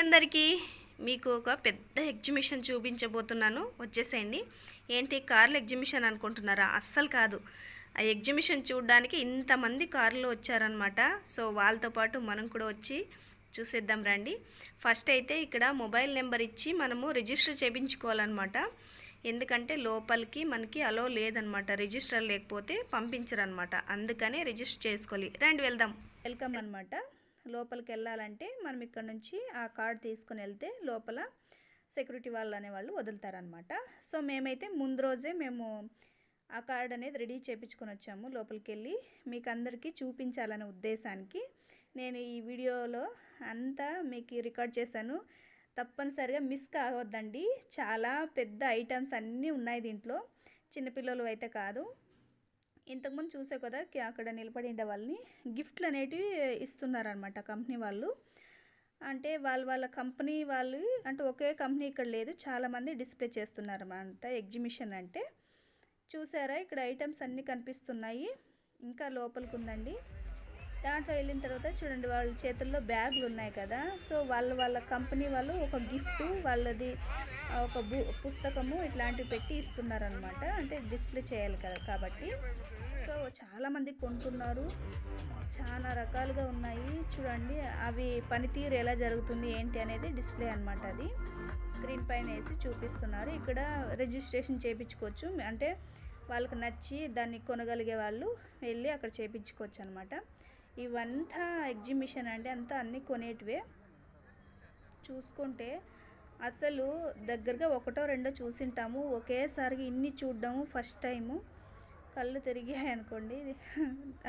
అందరికీ మీకు ఒక పెద్ద ఎగ్జిబిషన్ చూపించబోతున్నాను. వచ్చేసేయండి. ఏంటి కార్ల ఎగ్జిబిషన్ అనుకుంటున్నారా? అస్సలు కాదు. ఆ ఎగ్జిబిషన్ చూడడానికి ఇంతమంది కార్లు వచ్చారనమాట సో వాళ్ళతో పాటు మనం కూడా వచ్చి చూసేద్దాం రండి. ఫస్ట్ అయితే ఇక్కడ మొబైల్ నెంబర్ ఇచ్చి మనము రిజిస్టర్ చేయించుకోవాలన్నమాట ఎందుకంటే లోపలికి మనకి అలో లేదనమాట రిజిస్టర్ లేకపోతే పంపించరనమాట అందుకనే రిజిస్టర్ చేసుకోవాలి. రండి వెళ్దాం. వెల్కమ్ అనమాట లోపలికి వెళ్ళాలంటే మనం ఇక్కడ నుంచి ఆ కార్డ్ తీసుకుని వెళ్తే లోపల సెక్యూరిటీ వాళ్ళు అనేవాళ్ళు వదులుతారనమాట సో మేమైతే ముందు రోజే మేము ఆ కార్డ్ అనేది రెడీ చేయించుకొని వచ్చాము లోపలికి వెళ్ళి మీకు అందరికీ చూపించాలనే ఉద్దేశానికి నేను ఈ వీడియోలో అంతా మీకు రికార్డ్ చేశాను. తప్పనిసరిగా మిస్ కావద్దండి. చాలా పెద్ద ఐటమ్స్ అన్నీ ఉన్నాయి దీంట్లో. చిన్నపిల్లలు అయితే కాదు. ఇంతకుముందు చూసే కదా అక్కడ నిలబడి ఉండే వాళ్ళని గిఫ్ట్లు అనేటివి ఇస్తున్నారనమాట కంపెనీ వాళ్ళు. అంటే వాళ్ళ వాళ్ళ కంపెనీ వాళ్ళు అంటే ఒకే కంపెనీ ఇక్కడ లేదు చాలామంది డిస్ప్లే చేస్తున్నారన్నమాట ఎగ్జిబిషన్ అంటే. చూసారా ఇక్కడ ఐటమ్స్ అన్నీ కనిపిస్తున్నాయి. ఇంకా లోపలికి ఉందండి. దాంట్లో వెళ్ళిన తర్వాత చూడండి వాళ్ళ చేతుల్లో బ్యాగులు ఉన్నాయి కదా. సో వాళ్ళ వాళ్ళ కంపెనీ వాళ్ళు ఒక గిఫ్ట్ వాళ్ళది ఒక బు పుస్తకము ఇట్లాంటివి పెట్టి ఇస్తున్నారనమాట అంటే డిస్ప్లే చేయాలి కదా కాబట్టి. సో చాలామంది కొంటున్నారు. చాలా రకాలుగా ఉన్నాయి. చూడండి అవి పనితీరు ఎలా జరుగుతుంది ఏంటి అనేది డిస్ప్లే అనమాట అది. స్క్రీన్ పైన వేసి చూపిస్తున్నారు. ఇక్కడ రిజిస్ట్రేషన్ చేయించుకోవచ్చు. అంటే వాళ్ళకి నచ్చి దాన్ని కొనగలిగే వాళ్ళు వెళ్ళి అక్కడ చేయించుకోవచ్చు అనమాట ఇవంతా ఎగ్జిబిషన్ అండి అంతా అన్నీ కొనేటివే. చూసుకుంటే అసలు దగ్గరగా ఒకటో రెండో చూసింటాము. ఒకేసారిగా ఇన్ని చూడడము ఫస్ట్ టైము. కళ్ళు తిరిగాయి అనుకోండి.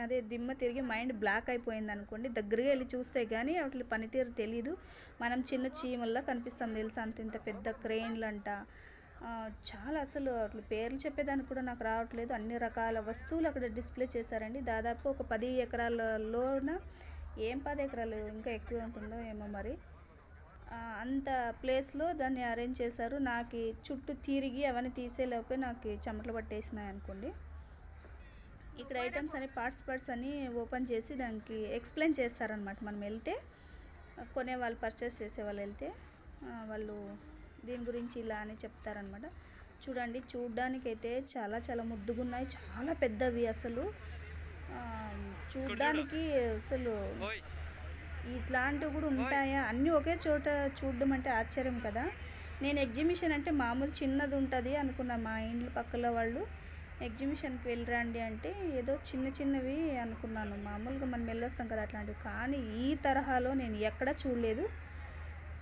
అదే దిమ్మ తిరిగి మైండ్ బ్లాక్ అయిపోయింది అనుకోండి. దగ్గరగా వెళ్ళి చూస్తే కానీ వాటి పనితీరు తెలీదు. మనం చిన్న చీమల్లా కనిపిస్తాం తెలుసా అంత ఇంత పెద్ద క్రెయిన్లు అంట చాలా అసలు అట్లా పేర్లు చెప్పేదానికి కూడా నాకు రావట్లేదు. అన్ని రకాల వస్తువులు అక్కడ డిస్ప్లే చేశారండి. దాదాపు ఒక పది ఎకరాలలోన ఏం పది ఎకరాలు ఇంకా ఎక్కువ ఉంటుందో ఏమో మరి. అంత ప్లేస్లో దాన్ని అరేంజ్ చేశారు. నాకు చుట్టూ తిరిగి అవన్నీ తీసేలోపే నాకు చెమటలు పట్టేసినాయి అనుకోండి. ఇక్కడ ఐటమ్స్ అని పార్ట్స్ పార్ట్స్ అని ఓపెన్ చేసి దానికి ఎక్స్ప్లెయిన్ చేస్తారనమాట మనం వెళ్తే కొనే వాళ్ళు పర్చేస్ చేసే వాళ్ళు వెళ్తే వాళ్ళు దీని గురించి ఇలా అని చెప్తారనమాట చూడండి చూడ్డానికైతే చాలా చాలా ముద్దుగా ఉన్నాయి చాలా పెద్దవి అసలు. చూడ్డానికి అసలు ఇట్లాంటివి కూడా ఉంటాయా? అన్నీ ఒకే చోట చూడడం అంటే ఆశ్చర్యం కదా. నేను ఎగ్జిబిషన్ అంటే మామూలు చిన్నది ఉంటుంది అనుకున్నా మా ఇండ్ల పక్కల వాళ్ళు. ఎగ్జిబిషన్కి వెళ్ళరండి అంటే ఏదో చిన్న చిన్నవి అనుకున్నాను. మామూలుగా మనం వెళ్ళొస్తాం కదా అట్లాంటివి. కానీ ఈ తరహాలో నేను ఎక్కడా చూడలేదు.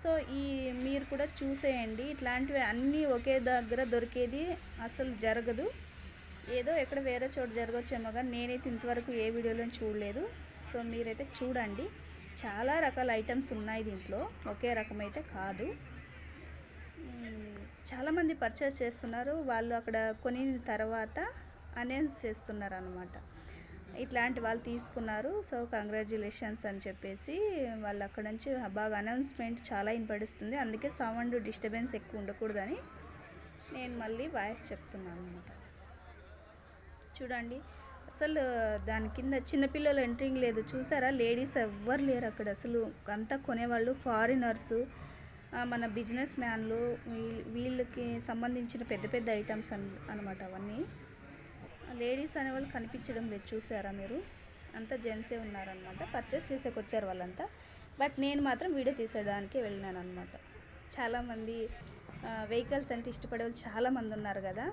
సో ఈ మీరు కూడా చూసేయండి. ఇట్లాంటివి అన్నీ ఒకే దగ్గర దొరికేది అసలు జరగదు. ఏదో ఎక్కడ వేరే చోట జరగవచ్చేమో కానీ నేనైతే ఇంతవరకు ఏ వీడియోలో చూడలేదు. సో మీరైతే చూడండి. చాలా రకాల ఐటమ్స్ ఉన్నాయి దీంట్లో. ఒకే రకమైతే కాదు. చాలామంది పర్చేస్ చేస్తున్నారు. వాళ్ళు అక్కడ కొనిన తర్వాత అనౌన్స్ చేస్తున్నారు అనమాట ఇట్లాంటి వాళ్ళు తీసుకున్నారు. సో కంగ్రాచులేషన్స్ అని చెప్పేసి వాళ్ళు అక్కడ నుంచి బాగా అనౌన్స్మెంట్ చాలా వినపడిస్తుంది అందుకే సౌండ్ డిస్టర్బెన్స్ ఎక్కువ ఉండకూడదని నేను మళ్ళీ వాయిస్ చెప్తున్నాను అనమాట చూడండి అసలు దాని కింద చిన్నపిల్లలు ఎంట్రింగ్ లేదు. చూసారా? లేడీస్ ఎవ్వరు లేరు అక్కడ. అసలు అంతా కొనేవాళ్ళు ఫారినర్స్ మన బిజినెస్ మ్యాన్లు వీళ్ళకి సంబంధించిన పెద్ద పెద్ద ఐటమ్స్ అన్ అనమాట అవన్నీ. లేడీస్ అనేవాళ్ళు కనిపించడం లేదు చూసారా మీరు? అంతా జెంట్సే ఉన్నారనమాట పర్చేస్ చేసేకి వచ్చారు వాళ్ళంతా. బట్ నేను మాత్రం వీడియో తీసేదానికి వెళ్ళినాను అనమాట చాలామంది వెహికల్స్ అంటే ఇష్టపడే వాళ్ళు చాలామంది ఉన్నారు కదా.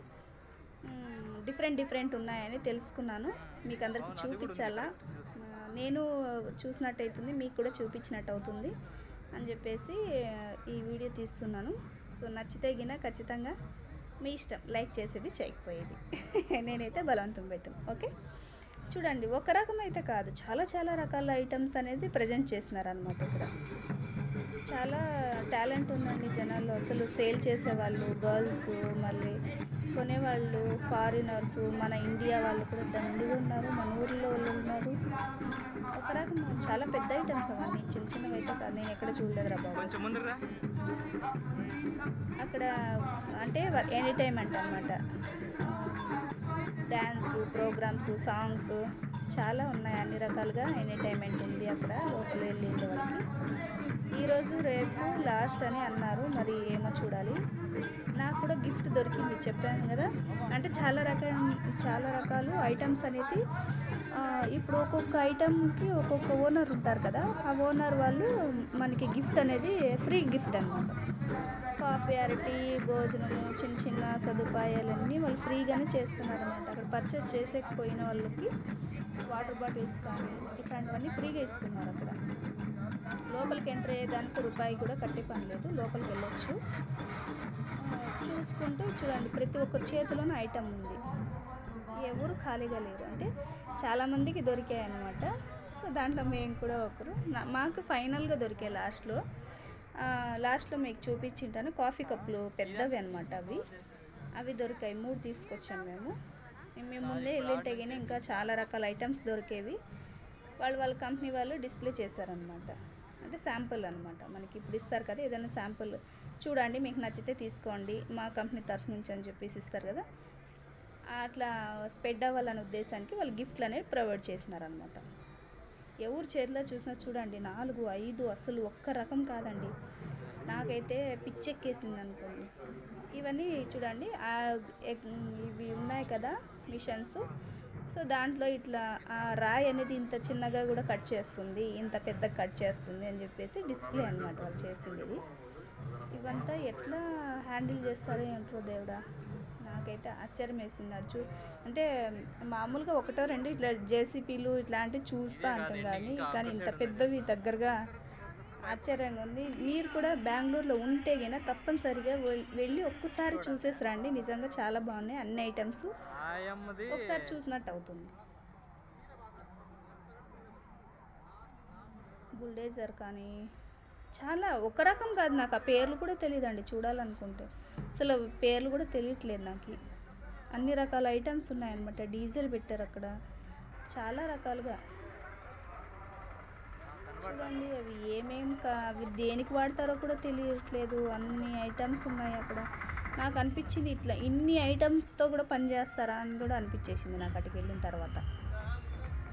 డిఫరెంట్ డిఫరెంట్ ఉన్నాయని తెలుసుకున్నాను. మీకు అందరికీ చూపించాలా? నేను చూసినట్టు అవుతుంది మీకు కూడా చూపించినట్టు అవుతుంది అని చెప్పేసి ఈ వీడియో తీస్తున్నాను. సో నచ్చితే గిన ఖచ్చితంగా మీ ఇష్టం. లైక్ చేసేది చేయకపోయేది. నేనైతే బలవంతం పెట్టాను. ఓకే? చూడండి ఒక రకం అయితే కాదు. చాలా చాలా రకాల ఐటమ్స్ అనేది ప్రజెంట్ చేస్తున్నారు అనమాట ఇక్కడ. చాలా టాలెంట్ ఉందండి జనాల్లో. అసలు సేల్ చేసేవాళ్ళు గర్ల్స్ మళ్ళీ కొనేవాళ్ళు ఫారినర్స్ మన ఇండియా వాళ్ళు కూడా దండిగా ఉన్నారు మన ఊర్లో వాళ్ళు ఉన్నారు. ఒక రకం చాలా పెద్ద ఐటమ్స్ అవన్నీ చిన్న చిన్నవి అయితే కాదు నేను ఎక్కడ చూడలేదు రా బాబు. అక్కడ అంటే ఎనీ టైం అంట అనమాట డ్యాన్స్ ప్రోగ్రామ్స్ సాంగ్స్ చాలా ఉన్నాయి అన్ని రకాలుగా ఎంటర్టైన్మెంట్ ఉంది అక్కడ లోపల వెళ్ళి వాళ్ళకి ఈరోజు రేపు లాస్ట్ అని అన్నారు మరి ఏమో చూడాలి. నాకు కూడా గిఫ్ట్ దొరికింది చెప్పాను కదా. అంటే చాలా రకాల చాలా రకాలు ఐటమ్స్ అనేది ఇప్పుడు ఒక్కొక్క ఐటమ్కి ఒక్కొక్క ఓనర్ ఉంటారు కదా. ఆ ఓనర్ వాళ్ళు మనకి గిఫ్ట్ అనేది ఫ్రీ గిఫ్ట్ అనమాట కాఫీ అరటి భోజనము చిన్న చిన్న సదుపాయాలన్నీ వాళ్ళు ఫ్రీగానే చేస్తున్నారు అనమాట అక్కడ పర్చేస్ చేసేకపోయిన వాళ్ళకి వాటర్ బాటిల్స్ కానీ ఇట్లాంటివన్నీ ఫ్రీగా ఇస్తున్నారు అక్కడ. లోపలికి ఎంటర్ అయ్యేదానికి రూపాయి కూడా కట్టే పని లేదు. లోపలికి వెళ్ళొచ్చు. చూసుకుంటూ చూడండి ప్రతి ఒక్కరి చేతిలోనూ ఐటమ్ ఉంది. ఎవరు ఖాళీగా లేరు. అంటే చాలామందికి దొరికాయి అనమాట సో దాంట్లో మేము కూడా ఒకరు. మాకు ఫైనల్గా దొరికాయి లాస్ట్లో లాస్ట్లో మీకు చూపించింటాను. కాఫీ కప్పులు పెద్దవి అనమాట అవి. అవి దొరికాయి. మూడు తీసుకొచ్చాము మేము. మేము ముందే వెళ్ళింటే కానీ ఇంకా చాలా రకాల ఐటమ్స్ దొరికేవి. వాళ్ళు వాళ్ళ కంపెనీ వాళ్ళు డిస్ప్లే చేశారనమాట అంటే శాంపుల్ అనమాట మనకి ఇప్పుడు ఇస్తారు కదా ఏదైనా శాంపుల్. చూడండి మీకు నచ్చితే తీసుకోండి. మా కంపెనీ తరఫు నుంచి అని చెప్పేసి ఇస్తారు కదా. అట్లా స్ప్రెడ్ అవ్వాలనే ఉద్దేశానికి వాళ్ళు గిఫ్ట్లు అనేవి ప్రొవైడ్ చేసినారనమాట ఎవరు చేతిలో చూసినా చూడండి నాలుగు ఐదు అసలు ఒక్క రకం కాదండి. నాకైతే పిచ్చెక్కేసింది అనుకోండి. ఇవన్నీ చూడండి ఇవి ఉన్నాయి కదా మిషన్స్. సో దాంట్లో ఇట్లా ఆ రాయి అనేది ఇంత చిన్నగా కూడా కట్ చేస్తుంది ఇంత పెద్ద కట్ చేస్తుంది అని చెప్పేసి డిస్ప్లే అనమాట వాళ్ళు చేసింది ఇది. ఇవంతా ఎట్లా హ్యాండిల్ చేస్తారో ఏంటో దేవుడా. నాకైతే ఆశ్చర్యం వేసింది అది చూ అంటే మామూలుగా ఒకటో రెండు ఇట్లా జేసీపీలు ఇట్లాంటివి చూస్తూ అంటాం కానీ కానీ ఇంత పెద్దవి దగ్గరగా ఆశ్చర్యంగా ఉంది. మీరు కూడా బెంగళూరులో ఉంటే గిన తప్పనిసరిగా వెళ్ళి ఒక్కసారి చూసేసి రండి. నిజంగా చాలా బాగున్నాయి. అన్ని ఐటమ్స్ ఒకసారి చూసినట్టు అవుతుంది. బుల్డేజర్ కానీ చాలా ఒక రకం కాదు నాకు. ఆ పేర్లు కూడా తెలియదండి చూడాలనుకుంటే. అసలు పేర్లు కూడా తెలియట్లేదు నాకు. అన్ని రకాల ఐటమ్స్ ఉన్నాయన్నమాట. డీజిల్ పెట్టారు అక్కడ. చాలా రకాలుగా. చూడండి అవి ఏమేమి కా అవి దేనికి వాడతారో కూడా తెలియట్లేదు. అన్ని ఐటమ్స్ ఉన్నాయి అక్కడ. నాకు అనిపించింది ఇట్లా ఇన్ని ఐటమ్స్తో కూడా పనిచేస్తారా అని కూడా అనిపించేసింది నాకు అటుకు వెళ్ళిన తర్వాత.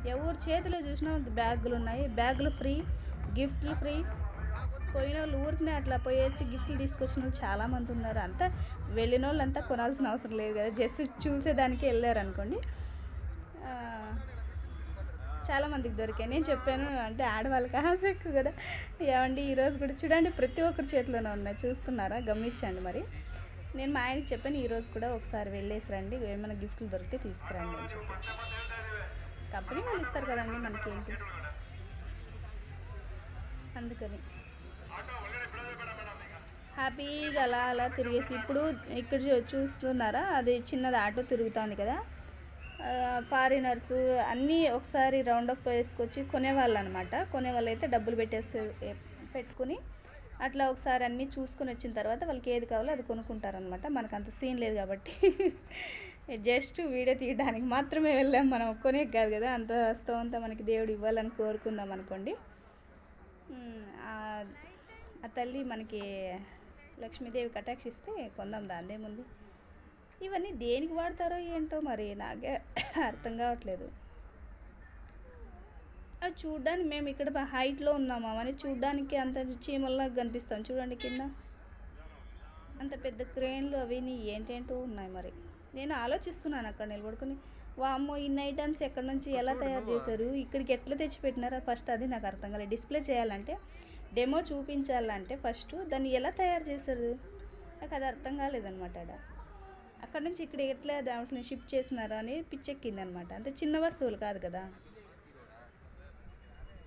ఎవరి చేతిలో చూసినా బ్యాగులు ఉన్నాయి. బ్యాగులు ఫ్రీ గిఫ్ట్లు ఫ్రీ. పోయిన వాళ్ళు ఊరికి అట్లా పోయేసి గిఫ్ట్లు తీసుకొచ్చిన వాళ్ళు చాలామంది ఉన్నారు. అంతా వెళ్ళిన వాళ్ళు అంతా కొనాల్సిన అవసరం లేదు కదా. జస్ట్ చూసేదానికి వెళ్ళారు అనుకోండి. చాలామందికి దొరికాయి. నేను చెప్పాను అంటే ఆడవాళ్ళకి ఆశ ఎక్కువ కదా. ఏమండి ఈరోజు కూడా చూడండి ప్రతి ఒక్కరి చేతిలోనే ఉన్నాయి. చూస్తున్నారా? గమనించండి మరి. నేను మా ఆయనకి చెప్పాను ఈరోజు కూడా ఒకసారి వెళ్ళేసి రండి. ఏమైనా గిఫ్ట్లు దొరికితే తీసుకురండి అని చెప్పేసి. కంపెనీ వాళ్ళు ఇస్తారు కదండి మనకి ఏంటి? అందుకని. హ్యాపీగా అలా అలా తిరిగేసి ఇప్పుడు ఇక్కడ చూ- చూస్తున్నారా? అది చిన్నది ఆటో తిరుగుతుంది కదా. ఫారినర్స్ అన్నీ ఒకసారి రౌండ్ అప్ వేసుకొచ్చి కొనేవాళ్ళు అనమాట కొనేవాళ్ళు అయితే డబ్బులు పెట్టేసి పెట్టుకుని అట్లా ఒకసారి అన్నీ చూసుకొని వచ్చిన తర్వాత వాళ్ళకి ఏది కావాలో అది కొనుక్కుంటారనమాట. మనకు అంత సీన్ లేదు కాబట్టి. జస్ట్ వీడియో తీయడానికి మాత్రమే వెళ్ళాం మనం. కొనే కాదు కదా. అంత స్తోంత మనకి దేవుడు ఇవ్వాలని కోరుకుందాం అనుకోండి. ఆ తల్లి మనకి లక్ష్మీదేవి కటాక్షిస్తే కొందాం దాందేముంది ఇవన్నీ దేనికి వాడతారో ఏంటో మరి నాకే అర్థం కావట్లేదు. అవి చూడ్డానికి మేము ఇక్కడ హైట్లో ఉన్నామా అని చూడ్డానికి అంత చీమల్లా కనిపిస్తాం. చూడండి కింద. అంత పెద్ద క్రేన్లు అవి ఏంటేంటో ఉన్నాయి మరి. నేను ఆలోచిస్తున్నాను అక్కడ నిలబడుకొని. వామ్మో ఇన్ని ఐటమ్స్ ఎక్కడి నుంచి ఎలా తయారు చేశారు? ఇక్కడికి ఎట్లా తెచ్చి పెట్టినారో ఫస్ట్ అది నాకు అర్థం కాలేదు. డిస్ప్లే చేయాలంటే డెమో చూపించాలంటే ఫస్ట్ దాన్ని ఎలా తయారు చేశారు? నాకు అది అర్థం కాలేదనమాట ఆడ. అక్కడ నుంచి ఇక్కడ ఎట్లా దాంట్లో షిఫ్ట్ చేసినారు అని పిచ్చెక్కింది అనమాట అంటే చిన్న వస్తువులు కాదు కదా.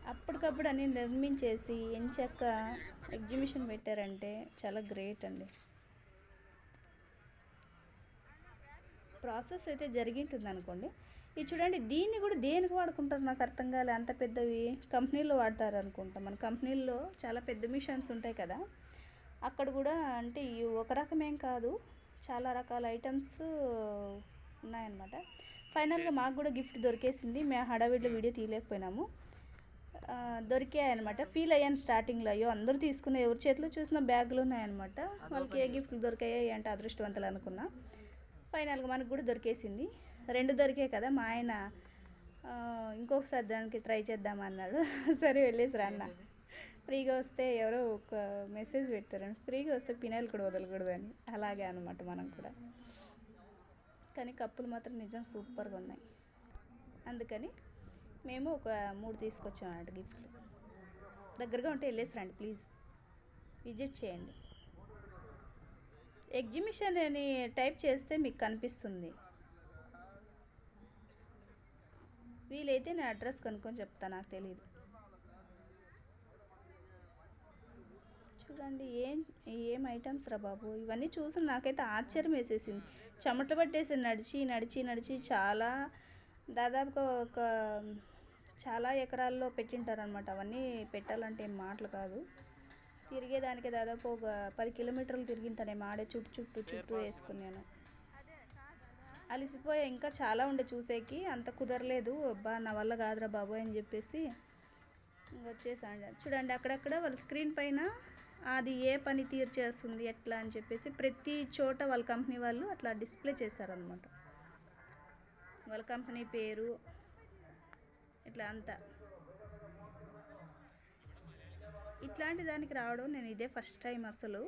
అప్పటికప్పుడు అన్ని నిర్మించేసి ఎంచక్క ఎగ్జిబిషన్ పెట్టారంటే చాలా గ్రేట్ అండి. ప్రాసెస్ అయితే జరిగింటుంది అనుకోండి ఇది చూడండి దీన్ని కూడా దేనికి వాడుకుంటారు నాకు అర్థం కాలే. అంత పెద్దవి కంపెనీలో వాడతారు అనుకుంటా మన కంపెనీల్లో చాలా పెద్ద మిషన్స్ ఉంటాయి కదా. అక్కడ కూడా అంటే ఈ ఒక రకమేం కాదు. చాలా రకాల ఐటమ్స్ ఉన్నాయన్నమాట. ఫైనల్గా మాకు కూడా గిఫ్ట్ దొరికేసింది. మేము హడావిడిలో వీడియో తీయలేకపోయినాము. ఆ, దొరికాయి అనమాట ఫీల్ అయ్యాను స్టార్టింగ్లో అయ్యో అందరూ తీసుకున్న ఎవరి చేతిలో చూసిన బ్యాగులు ఉన్నాయన్నమాట. వాళ్ళకి ఏ గిఫ్ట్లు దొరికాయి అంటే అదృష్టవంతులు అనుకున్నా. ఫైనల్గా మనకు కూడా దొరికేసింది. రెండు దొరికాయి కదా మా ఆయన ఇంకొకసారి దానికి ట్రై చేద్దాం అన్నాడు సరే వెళ్ళేసి రా అన్న. ఫ్రీగా వస్తే ఎవరో ఒక మెసేజ్ పెట్టారండి ఫ్రీగా వస్తే పినాయిల్ కూడా వదలకూడదు అని. అలాగే అనమాట మనం కూడా. కానీ కప్పులు మాత్రం నిజం సూపర్గా ఉన్నాయి. అందుకని మేము ఒక మూడు తీసుకొచ్చాం అన్నమాట గిఫ్ట్లు. దగ్గరగా ఉంటే వెళ్ళేసి రండి ప్లీజ్. విజిట్ చేయండి. ఎగ్జిబిషన్ అని టైప్ చేస్తే మీకు కనిపిస్తుంది. వీలైతే నేను అడ్రస్ కనుక్కొని చెప్తాను నాకు తెలియదు చూడండి ఏం ఏం ఐటమ్స్ రా బాబు? ఇవన్నీ చూసి నాకైతే ఆశ్చర్యం వేసేసింది. చెమట పట్టేసి నడిచి నడిచి నడిచి చాలా దాదాపుగా ఒక చాలా ఎకరాల్లో పెట్టింటారనమాట అవన్నీ పెట్టాలంటే ఏం మాటలు కాదు. తిరిగేదానికి దాదాపు ఒక పది కిలోమీటర్లు తిరిగింటాను ఆడే చుట్టూ చుట్టూ చుట్టూ వేసుకున్నాను అలసిపోయా. ఇంకా చాలా ఉండే చూసేకి. అంత కుదరలేదు. అబ్బా నా వల్ల కాదురా బాబు అని చెప్పేసి వచ్చేసాను. చూడండి అక్కడక్కడ వాళ్ళ స్క్రీన్ పైన అది ఏ పని తీర్చేస్తుంది ఎట్లా అని చెప్పేసి ప్రతి చోట వాళ్ళ కంపెనీ వాళ్ళు అట్లా డిస్ప్లే చేశారనమాట వాళ్ళ కంపెనీ పేరు ఇట్లా అంతా. ఇట్లాంటి దానికి రావడం నేను ఇదే ఫస్ట్ టైం అసలు.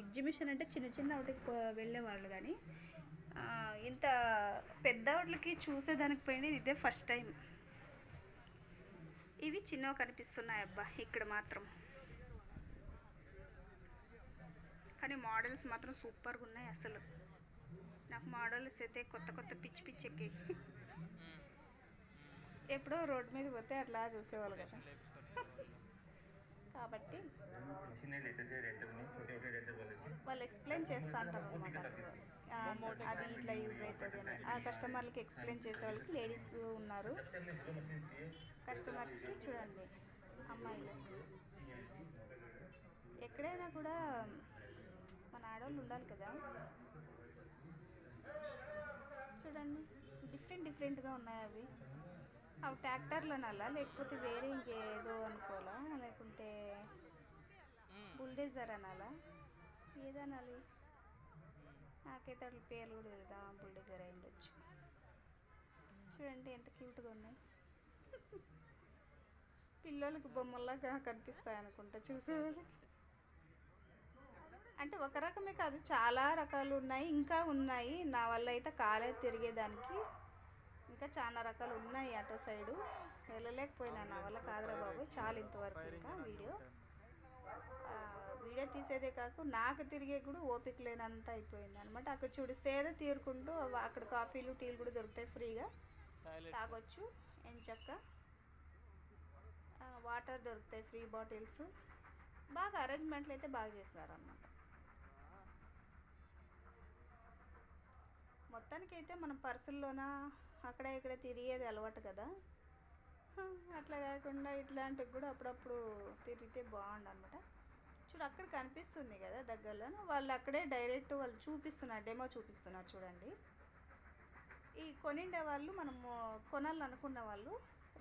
ఎగ్జిబిషన్ అంటే చిన్న చిన్న ఒకటి వెళ్ళేవాళ్ళు కానీ ఇంత పెద్ద వాటికి చూసేదానికి పోయినది ఇదే ఫస్ట్ టైం ఇవి చిన్నవి కనిపిస్తున్నాయి అబ్బా ఇక్కడ మాత్రం. కానీ మోడల్స్ మాత్రం సూపర్గా ఉన్నాయి అసలు. నాకు మోడల్స్ అయితే కొత్త కొత్త పిచ్చి పిచ్చి ఎక్కి. ఎప్పుడో రోడ్డు మీద పోతే అట్లా చూసేవాళ్ళు కదా. కాబట్టి వాళ్ళు ఎక్స్ప్లెయిన్ చేస్తూ ఉంటారు అనమాట అది ఇట్లా యూజ్ అవుతుంది అని. ఆ కస్టమర్లకి ఎక్స్ప్లెయిన్ చేసే వాళ్ళకి లేడీస్ ఉన్నారు. కస్టమర్స్కి చూడండి అమ్మాయిలు. ఎక్కడైనా కూడా మన ఆడవాళ్ళు ఉండాలి కదా. చూడండి డిఫరెంట్ డిఫరెంట్గా ఉన్నాయి అవి. అవి ట్రాక్టర్లు లేకపోతే వేరే ఇంకేదో అనుకోవాలా? లేకుంటే బుల్డేజర్ అనాలా ఏదనాలి? నాకైతే అట్లా పేర్లు కూడా తెలుదా బుల్డేజర్ అయి ఉండొచ్చు. చూడండి ఎంత క్యూట్గా ఉన్నాయి. పిల్లలకి బొమ్మల్లాగా కనిపిస్తాయి అనుకుంటా చూసే అంటే ఒక రకమే కాదు. చాలా రకాలు ఉన్నాయి. ఇంకా ఉన్నాయి. నా వల్ల అయితే కాలేదు తిరిగేదానికి. ఇంకా చాలా రకాలు ఉన్నాయి అటో సైడు. వెళ్ళలేకపోయినా నా వల్ల కాదురా బాబు. చాలు ఇంతవరకు ఇంకా వీడియో. వీడియో తీసేదే కాక నాకు తిరిగే కూడా ఓపిక లేనంత అయిపోయింది అనమాట అక్కడ చూడు సేద తీరుకుంటూ అక్కడ కాఫీలు టీలు కూడా దొరుకుతాయి ఫ్రీగా. తాగొచ్చు ఎంచక్క వాటర్ దొరుకుతాయి ఫ్రీ బాటిల్స్. బాగా అరేంజ్మెంట్లు అయితే బాగా చేస్తున్నారు అన్నమాట మొత్తానికి అయితే మనం పర్సుల్లోన అక్కడ ఇక్కడ తిరిగేది అలవాటు కదా. అట్లా కాకుండా ఇట్లాంటివి కూడా అప్పుడప్పుడు తిరిగితే బాగుండు అనమాట చూడు అక్కడ కనిపిస్తుంది కదా దగ్గరలో వాళ్ళు అక్కడే డైరెక్ట్ వాళ్ళు చూపిస్తున్నారు డెమో చూపిస్తున్నారు చూడండి. ఈ కొనిండే వాళ్ళు మనము కొనాలనుకున్న వాళ్ళు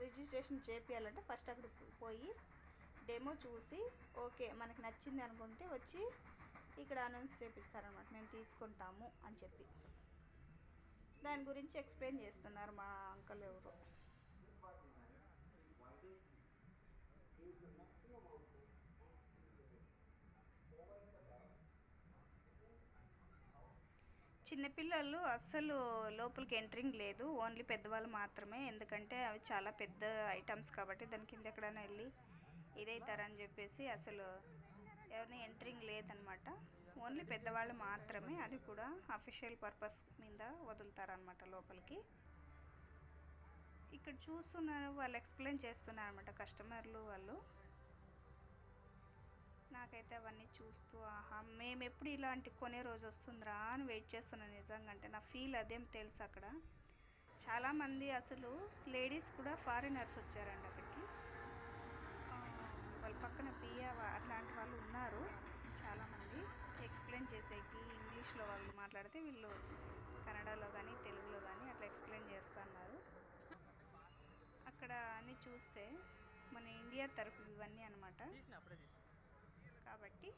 రిజిస్ట్రేషన్ చేపియాలంటే ఫస్ట్ అక్కడికి పోయి డెమో చూసి ఓకే మనకి నచ్చింది అనుకుంటే వచ్చి ఇక్కడ అనౌన్స్ చేపిస్తారనమాట మేము తీసుకుంటాము అని చెప్పి. దాని గురించి ఎక్స్ప్లెయిన్ చేస్తున్నారు మా అంకల్ ఎవరు. చిన్నపిల్లలు అస్సలు లోపలికి ఎంట్రింగ్ లేదు. ఓన్లీ పెద్దవాళ్ళు మాత్రమే. ఎందుకంటే అవి చాలా పెద్ద ఐటమ్స్ కాబట్టి దాని కింద ఎక్కడైనా వెళ్ళి ఇదైతారని చెప్పేసి అసలు ఎవరిని ఎంట్రింగ్ లేదనమాట. ఓన్లీ పెద్దవాళ్ళు మాత్రమే అది కూడా అఫీషియల్ పర్పస్ మీద వదులుతారనమాట లోపలికి. ఇక్కడ చూస్తున్నారు వాళ్ళు ఎక్స్ప్లెయిన్ చేస్తున్నారు అనమాట కస్టమర్లు వాళ్ళు. నాకైతే అవన్నీ చూస్తూ ఆహా మేము ఎప్పుడు ఇలాంటి కొనే రోజు వస్తుందిరా అని వెయిట్ చేస్తున్నాను నిజంగా. అంటే నా ఫీల్ అదేం తెలుసు అక్కడ. చాలామంది అసలు లేడీస్ కూడా ఫారినర్స్ వచ్చారండి అక్కడికి. వాళ్ళ పక్కన పియ అట్లాంటి వాళ్ళు ఉన్నారు. చాలామంది. ఎక్స్ప్లెయిన్ చేసేకి ఇంగ్లీష్లో వాళ్ళు మాట్లాడితే వీళ్ళు కన్నడలో కానీ తెలుగులో కానీ అట్లా ఎక్స్ప్లెయిన్ చేస్తున్నారు. అక్కడ అన్నీ చూస్తే మన ఇండియా తరఫు ఇవన్నీ అనమాట కాబట్టి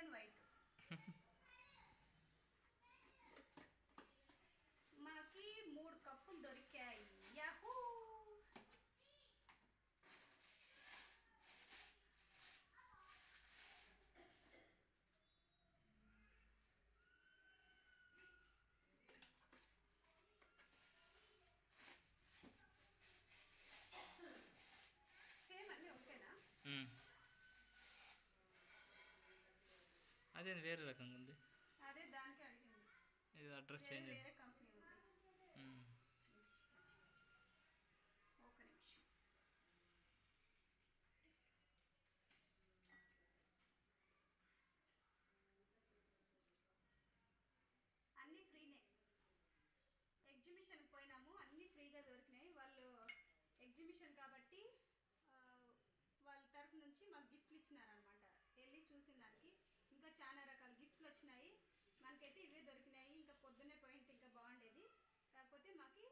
and white. అదేంది వేరే రకంగా ఉంది. అదే దానికి అడిగింది. ఇది అడ్రస్ చేంజ్ వేరే కంపెనీ ఉంది? ఉమ్. ఒక నిమిషం. అన్నీ ఫ్రీనే. ఎగ్జిబిషన్కి పోయినాము అన్నీ ఫ్రీగా దొరికినాయి. వాళ్ళు ఎగ్జిబిషన్ కాబట్టి వాళ్ళ తరపు నుంచి మాకు గిఫ్ట్లు ఇచ్చినారనమాట వెళ్ళి చూసిన దానికి ఇంకా చాలా రకాల గిఫ్ట్లు వచ్చినాయి. మనకైతే ఇవే దొరికినాయి. ఇంకా పొద్దున్నే పోయింటే ఇంకా బాగుండేది. కాకపోతే మాకు